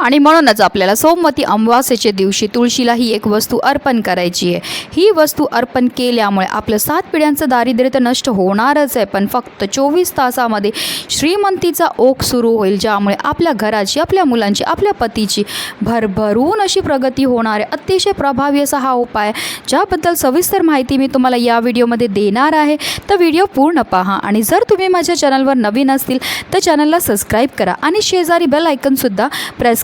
आणि म्हणूनच आपल्याला सोमवती अमावास्येच्या दिवशी तुळशीला ही एक वस्तू अर्पण करायची आहे. ही वस्तू अर्पण केल्यामुळे आपलं सात पिढ्यांचं दारिद्र्य तर नष्ट होणारच आहे. पण फक्त चोवीस तासामध्ये श्रीमंतीचा ओघ सुरू होईल ज्यामुळे आपल्या घराची आपल्या मुलांची आपल्या पतीची भरभरून अशी प्रगती होणार आहे. अतिशय प्रभावी असा हा उपाय ज्याबद्दल सविस्तर माहिती मी तुम्हाला या व्हिडिओमध्ये देणार आहे. तर व्हिडिओ पूर्ण पहा आणि जर तुम्ही माझ्या चॅनलवर नवीन असतील तर चॅनलला सबस्क्राईब करा आणि शेजारी बेल आयकनसुद्धा प्रेस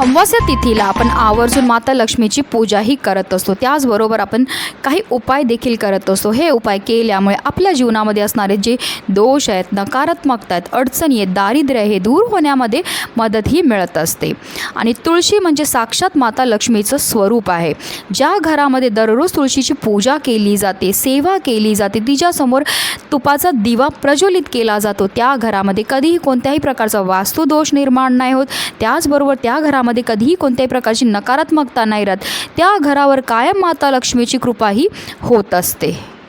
अमावस्या तिथीला आपण आवर्जून माता लक्ष्मीची पूजाही करत असतो. त्याचबरोबर आपण काही उपाय देखील करत असतो. हे उपाय केल्यामुळे आपल्या जीवनामध्ये असणारे जे दोष आहेत नकारात्मकता आहेत अडचणी आहेत दारिद्र्य हे दूर होण्यामध्ये मदतही मिळत असते. आणि तुळशी म्हणजे साक्षात माता लक्ष्मीचं स्वरूप आहे. ज्या घरामध्ये दररोज तुळशीची पूजा केली जाते सेवा केली जाते तिच्यासमोर तुपाचा दिवा प्रज्वलित केला जातो. त्या घरामध्ये कधीही कोणत्याही प्रकारचा वास्तुदोष निर्माण नाही होत. त्याचबरोबर त्या घरामध्ये कधीही कोणत्याही प्रकारची नकारात्मकता नाही राहत. त्या घरावर कायम माता लक्ष्मीची कृपाही होत असते.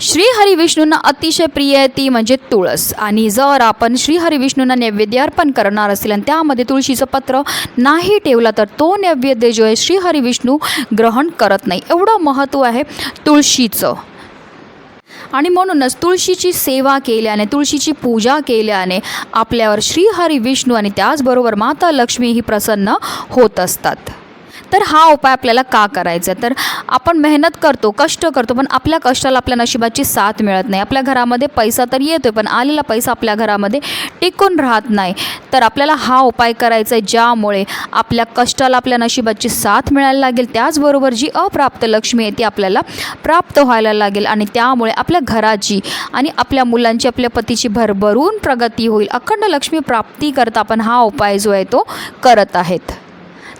श्री हरिविष्णूंना अतिशय प्रिय आहे ती म्हणजे तुळस. आणि जर आपण श्री हरिविष्णूंना नैवेद्य अर्पण करणार असेल आणि त्यामध्ये तुळशीचं पत्र नाही ठेवला तर तो नैवेद्य जो आहे श्री हरिविष्णू ग्रहण करत नाही. एवढं महत्त्व आहे तुळशीचं. आणि म्हणूनच तुळशीची सेवा केल्याने तुळशीची पूजा केल्याने आपल्यावर श्रीहरी विष्णू आणि त्याचबरोबर माता लक्ष्मी ही प्रसन्न होत असतात. तर हा उपाय आपल्याला का करायचा आहे? तर आपण मेहनत करतो कष्ट करतो पण आपल्या कष्टाला आपल्या नशिबाची साथ मिळत नाही. आपल्या घरामध्ये पैसा तर येतो पण आलेला पैसा आपल्या घरामध्ये टिकून राहत नाही. तर आपल्याला हा उपाय करायचा आहे ज्यामुळे आपल्या कष्टाला आपल्या नशिबाची साथ मिळायला लागेल. त्याचबरोबर जी अप्राप्त लक्ष्मी आहे ती आपल्याला प्राप्त व्हायला लागेल. आणि त्यामुळे आपल्या घराची आणि आपल्या मुलांची आपल्या पतीची भरभरून प्रगती होईल. अखंड लक्ष्मी प्राप्ती करता आपण हा उपाय जो आहे तो करत आहेत.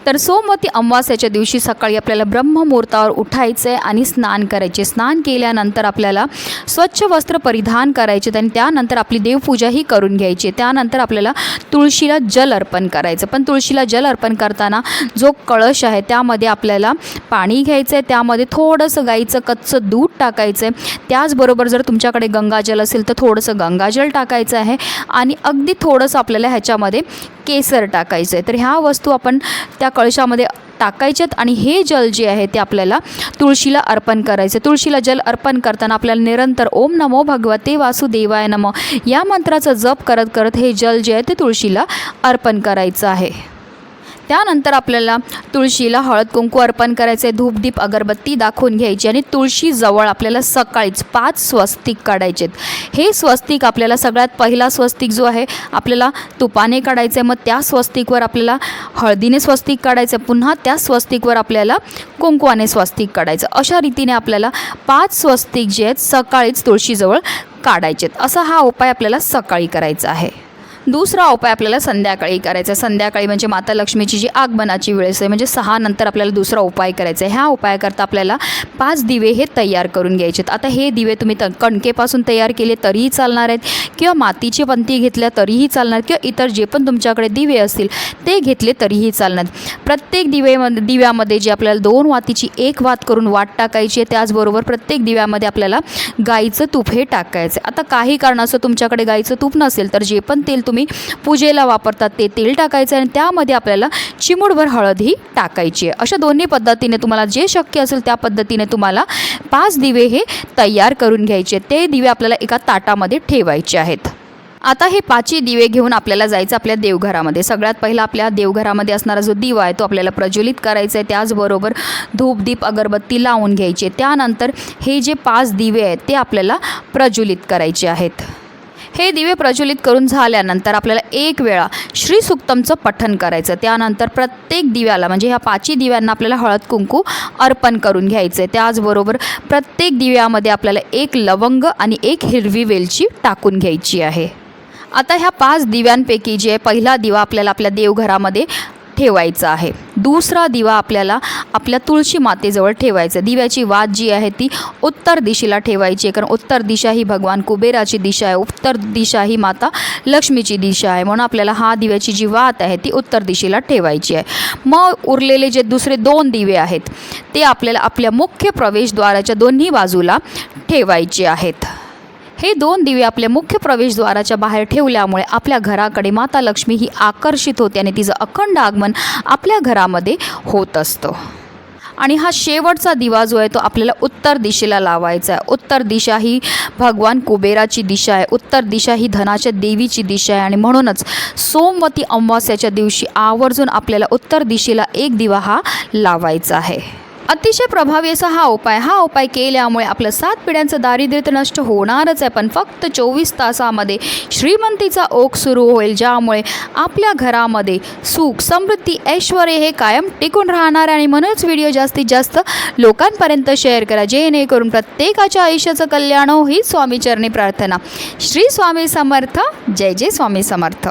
तर सोमवती अमावास्याच्या दिवशी सकाळी आपल्याला ब्रह्ममुहूर्तावर उठायचं आहे आणि स्नान करायचे स्नान केल्यानंतर आपल्याला स्वच्छ वस्त्र परिधान करायचे आणि त्यानंतर आपली देवपूजाही करून घ्यायची. त्यानंतर आपल्याला तुळशीला जल अर्पण करायचं पण तुळशीला जल अर्पण करताना जो कळश आहे त्यामध्ये आपल्याला पाणी घ्यायचं आहे त्यामध्ये थोडंसं गाईचं कच्चं दूध टाकायचं आहे त्याचबरोबर जर तुमच्याकडे गंगाजल असेल तर थोडंसं गंगाजल टाकायचं आहे आणि अगदी थोडंसं आपल्याला ह्याच्यामध्ये केसर टाकायचं आहे तर ह्या वस्तू आपण त्या कळशामध्ये टाकायच्यात आणि हे जल जे आहे ते आपल्याला तुळशीला अर्पण करायचं. तुळशीला जल अर्पण करताना आपल्याला निरंतर ओम नमो भगवते वासुदेवाय नमो या मंत्राचा जप करत करत हे जल जे आहे ते तुळशीला अर्पण करायचं आहे. त्यानंतर आपल्याला तुळशीला हळद कुंकू अर्पण करायचे धूपदीप अगरबत्ती दाखवून घ्यायची आणि तुळशीजवळ आपल्याला सकाळीच पाच स्वस्तिक काढायचे हे स्वस्तिक आपल्याला सगळ्यात पहिला स्वस्तिक जो आहे आपल्याला तुपाने काढायचं आहे मग त्या स्वस्तिकवर आपल्याला हळदीने स्वस्तिक काढायचं पुन्हा त्या स्वस्तिकवर आपल्याला कुंकवाने स्वस्तिक काढायचं अशा रीतीने आपल्याला पाच स्वस्तिक जे आहेत सकाळीच तुळशीजवळ काढायचेत. असा हा उपाय आपल्याला सकाळी करायचा आहे. दुसरा उपाय आपल्याला संध्याकाळी करायचा आहे. संध्याकाळी म्हणजे माता लक्ष्मीची जी आगमनाची वेळ असते म्हणजे सहा नंतर आपल्याला दुसरा उपाय करायचा आहे. ह्या उपायाकरता आपल्याला पाच दिवे हे तयार करून घ्यायचे आहेत. आता हे दिवे तुम्ही त कणकेपासून तयार केले तरीही चालणार आहेत किंवा मातीची पंती घेतल्या तरीही चालणार किंवा इतर जे पण तुमच्याकडे दिवे असतील ते घेतले तरीही चालणार प्रत्येक दिवेमध्ये दिव्यामध्ये जे आपल्याला दोन वातीची एक वात करून वाट टाकायची आहे त्याचबरोबर प्रत्येक दिव्यामध्ये आपल्याला गाईचं तूप हे टाकायचं आहे. आता काही कारणास्तव तुमच्याकडे गाईचं तूप नसेल तर जे पण तेल तुम्ही पूजेला वापरतात ते तेल टाकायचं आहे आणि त्यामध्ये आपल्याला चिमूटभर हळद ही टाकायची आहे. अशा दोन्ही पद्धतीने तुम्हाला जे शक्य असेल त्या पद्धतीने तुम्हाला पाच दिवे हे तयार करून घ्यायचे ते दिवे आपल्याला एका ताटामध्ये ठेवायचे आहेत. आता हे पाचही दिवे घेऊन आपल्याला जायचं आपल्या देवघरामध्ये. सगळ्यात पहिला आपल्या देवघरामध्ये असणारा जो दिवा आहे तो आपल्याला प्रज्वलित करायचा आहे. त्याचबरोबर धूपदीप अगरबत्ती लावून घ्यायची त्यानंतर हे जे पाच दिवे आहेत ते आपल्याला प्रज्वलित करायचे आहेत. हे दिवे प्रज्वलित करून झाल्यानंतर आपल्याला एक वेळा श्री सुक्तमचं पठण करायचं. त्यानंतर प्रत्येक दिव्याला म्हणजे ह्या पाचही दिव्यांना आपल्याला हळद कुंकू अर्पण करून घ्यायचं. आहे त्याचबरोबर प्रत्येक दिव्यामध्ये आपल्याला एक लवंग आणि एक हिरवी वेलची टाकून घ्यायची आहे. आता ह्या पाच दिव्यांपैकी जे पहिला दिवा आपल्याला आपल्या देवघरामध्ये ठेवायचा आहे. दुसरा दिवा आपल्याला आपल्या तुळशी मातेजवळ ठेवायचा दिव्याची वात जी आहे ती उत्तर दिशेला ठेवायची आहे. कारण उत्तर दिशा ही भगवान कुबेराची दिशा आहे. उत्तर दिशा ही माता लक्ष्मीची दिशा आहे. म्हणून आपल्याला हा दिव्याची जी वात आहे ती उत्तर दिशेला ठेवायची आहे. मग उरलेले जे दुसरे दोन दिवे आहेत ते आपल्याला आपल्या मुख्य प्रवेशद्वाराच्या दोन्ही बाजूला ठेवायचे आहेत. हे दोन दिवे आपल्या मुख्य प्रवेशद्वाराच्या बाहेर ठेवल्यामुळे आपल्या घराकडे माता लक्ष्मी ही आकर्षित होते आणि तिचं अखंड आगमन आपल्या घरामध्ये होत असतं. आणि हा शेवटचा दिवा जो आहे तो आपल्याला उत्तर दिशेला लावायचा आहे. उत्तर दिशा ही भगवान कुबेराची दिशा आहे. उत्तर दिशा ही धनाच्या देवीची दिशा आहे. आणि म्हणूनच सोमवती अमावास्याच्या दिवशी आवर्जून आपल्याला उत्तर दिशेला एक दिवा हा लावायचा आहे. अतिशय प्रभावी असा हा उपाय. हा उपाय केल्यामुळे आपलं सात पिढ्यांचं दारिद्र्य तर नष्ट होणारच आहे. पण फक्त चोवीस तासामध्ये श्रीमंतीचा ओघ सुरू होईल ज्यामुळे आपल्या घरामध्ये सुख समृद्धी ऐश्वर हे कायम टिकून राहणार. आणि म्हणूनच व्हिडिओ जास्तीत जास्त लोकांपर्यंत शेअर करा. जेणेकरून प्रत्येकाच्या आयुष्याचं कल्याण हो ही स्वामीचरणी प्रार्थना. श्री स्वामी समर्थ. जय जय स्वामी समर्थ.